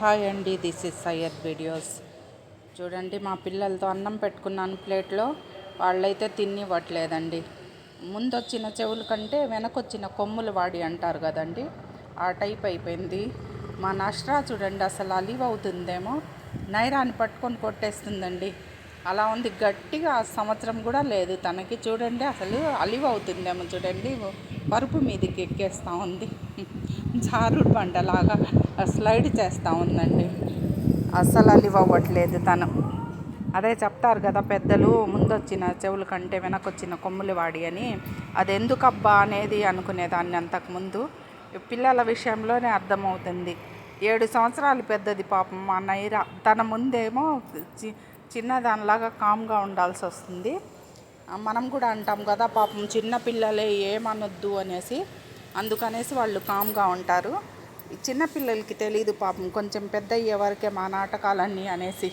Hi అండి this is Syed videos. చూడండి మా పిల్లలతో అన్నం పెట్టుకున్నాను ప్లేట్లో. వాళ్ళైతే తినివ్వట్లేదండి. ముందు వచ్చిన చెవుల కంటే వెనకొచ్చిన కొమ్ములు వాడి అంటారు కదండి. ఆ టైప్ అయిపోయింది. మా నష్టరా చూడండి అసలు అలీవ్ అవుతుందేమో నైరాన్ని పట్టుకొని కొట్టేస్తుందండి. అలా ఉంది. గట్టిగా ఆ సంవత్సరం కూడా లేదు. తనకి చూడండి అసలు అలివ్ అవుతుందేమో చూడండి. పరుపు మీదకి ఎక్కేస్తూ ఉంది. జారుడు బండలాగా స్లైడ్ చేస్తూ ఉందండి. అస్సలు అలివ్ అవ్వట్లేదు తను. అదే చెప్తారు కదా పెద్దలు ముందొచ్చిన చెవుల కంటే వెనకొచ్చిన కొమ్ములు వాడి అని. అది ఎందుకబ్బా అనేది అనుకునేదాన్ని అంతకుముందు. పిల్లల విషయంలోనే అర్థమవుతుంది. ఏడు సంవత్సరాలు పెద్దది పాపం మా నైరా. తన ముందేమో చి చిన్నదానిలాగా కామ్గా ఉండాల్సి వస్తుంది. మనం కూడా అంటాం కదా పాపం చిన్నపిల్లలే ఏమనొద్దు అనేసి. అందుకనేసి వాళ్ళు కామ్గా ఉంటారు. చిన్నపిల్లలకి తెలియదు పాపం కొంచెం పెద్ద అయ్యే వరకే మా నాటకాలన్నీ అనేసి.